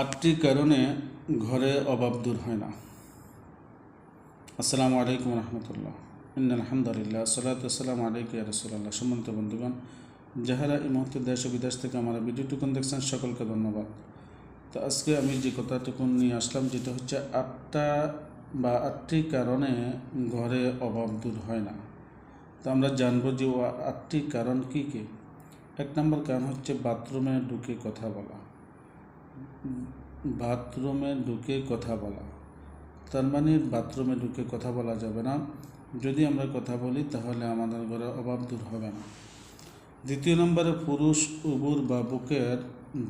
আটটি কারণে ঘরে অভাব দূর হয় না। আসসালামু আলাইকুম রহমতুল্লাহ। আলহামদুলিল্লাহ সালাতাম আলাইকুম রসুল্লাহ সম্মানিত বন্ধুগণ, যাহারা এই মুহূর্তে দেশ ও বিদেশ থেকে আমার ভিডিওটুকুন দেখছেন, সকলকে ধন্যবাদ। তো আজকে আমি যে কথাটুকুন নিয়ে আসলাম, যেটা হচ্ছে আটটা বা আটটি কারণে ঘরে অভাব দূর হয় না। তো আমরা জানব যে আটটি কারণ কী কী। এক নম্বর কারণ হচ্ছে বাথরুমে ঢুকে কথা বলা। বাথরুমে ঢুকে কথা বলা। তার মানে বাথরুমে ঢুকে কথা বলা যাবে না। যদি আমরা কথা বলি, তাহলে আমাদের ঘরে অভাব দূর হবে না। দ্বিতীয় নম্বরে, পুরুষ উবুর বা বুকের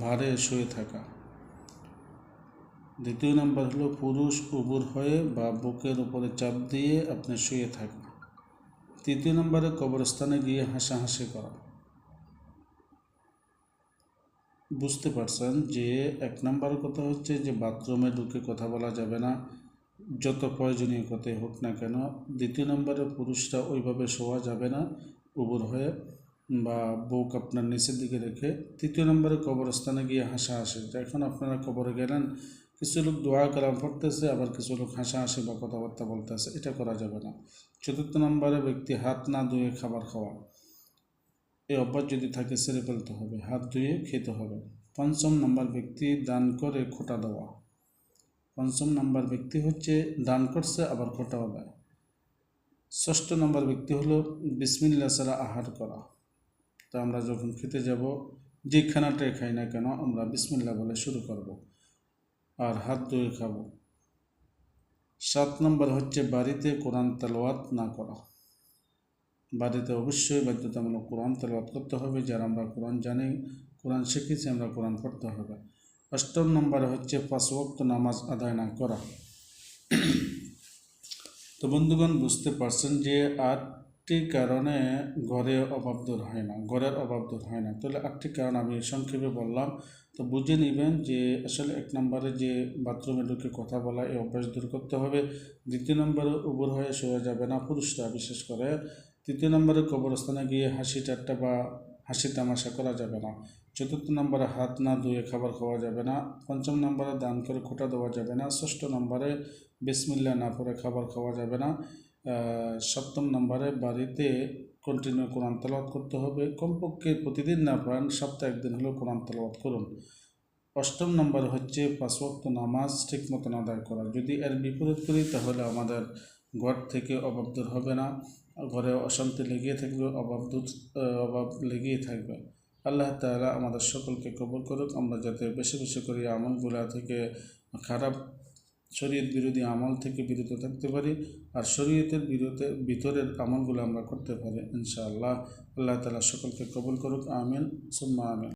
ভারে শুয়ে থাকা। দ্বিতীয় নম্বর হলো, পুরুষ উবুর হয়ে বা বুকের উপরে চাপ দিয়ে আপনি শুয়ে থাকা। তৃতীয় নম্বরে, কবরস্থানে গিয়ে হাসাহাসি করা। বুঝতে পারছেন যে এক নম্বর কথা হচ্ছে যে বাথরুমে ঢুকে কথা বলা যাবে না, যত প্রয়োজনীয় কথাই হোক না কেন। দ্বিতীয় নম্বরে পুরুষরা ওইভাবে শোয়া যাবে না, উবুর হয়ে বা বুক আপনার নিচের দিকে রেখে। তৃতীয় নম্বরে কবরস্থানে গিয়ে হাসাহাসি এখন আপনারা কবরে গেলেন, কিছু লোক দোয়া কালাম পড়তেছে, আবার কিছু লোক হাসাহাসি বা কথাবার্তা বলতেছে, এটা করা যাবে না। চতুর্থ নম্বরে ব্যক্তি হাত না ধুয়ে খাবার খাওয়া। এই অভ্যাস যদি থাকে, সেরে ফেলতে হবে, হাত ধুয়ে খেতে হবে। পঞ্চম নম্বর ব্যক্তি, দান করে খোটা দেওয়া। পঞ্চম নম্বর ব্যক্তি হচ্ছে, দান করছে, আবার খোটাও দেয়। ষষ্ঠ নম্বর ব্যক্তি হলো, বিসমিল্লা ছাড়া আহার করা। তা আমরা যখন খেতে যাব যে খানাটাই খাই না কেন, আমরা বিসমিল্লা বলে শুরু করব আর হাত ধুয়ে খাব। সাত নম্বর হচ্ছে, বাড়িতে কোরআন তেলাওয়াত না করা। বাড়িতে অবশ্যই বাধ্যতামূলক কোরআন তেলাওয়াত করতে হবে। যারা আমরা কোরআন জানি, কোরআন শিখেছি, আমরা কোরআন পড়তে হবে। অষ্টম নম্বরে হচ্ছে পাঁচ নামাজ আদায় না করা। তো বন্ধুগণ, বুঝতে পারছেন যে আটটি কারণে ঘরে অভাব দূর হয় না, ঘরের অভাব দূর হয় না। তাহলে আটটি কারণ আমি সংক্ষেপে বললাম। তো বুঝে নেবেন যে আসলে এক নম্বরে যে বাথরুমে ঢুকে কথা বলা, এই অভ্যাস দূর করতে হবে। দ্বিতীয় নম্বরে উবর হয়ে শোয়া যাবে না, পুরুষরা বিশেষ করে। তৃতীয় নম্বরে কবরস্থানে গিয়ে হাসি ঠাট্টা বা হাসি তামাশা করা যাবে না। চতুর্থ নম্বরে হাত না ধুয়ে খাবার খাওয়া যাবে না। পঞ্চম নম্বরে দান করে খোটা দেওয়া যাবে না। ষষ্ঠ নম্বরে বিসমিল্লা না পরে খাবার খাওয়া যাবে না। সপ্তম নম্বরে বাড়িতে কন্টিনিউ কোরআন তেলাওয়াত করতে হবে। কমপক্ষে প্রতিদিন না পারেন সপ্তাহে একদিন হলেও কোরআন তেলাওয়াত করুন। অষ্টম নম্বর হচ্ছে পাঁচ ওয়াক্ত নামাজ ঠিক মতন আদায় করা। যদি এর বিপরীত করি, তাহলে আমাদের ঘর থেকে অভাব হবে না। ঘরে অশান্তি লেগেই থাকবে, অভাব দূর অভাব লেগেই থাকবে। আল্লাহ তালা আমাদের সকলকে কবর করুক। আমরা যাতে বেশি বেশি করে আমলগুলা থেকে খারাপ শরীয়ত বিরোধী আমল থেকে বিরত থাকতে পারি আর শরীয়তের বিরোধে ভিতরের আমলগুলো আমরা করতে পারি, ইনশাআল্লাহ। আল্লাহ তালা সকলকে কবল করুক। আমিন। সুম্মা আমিন।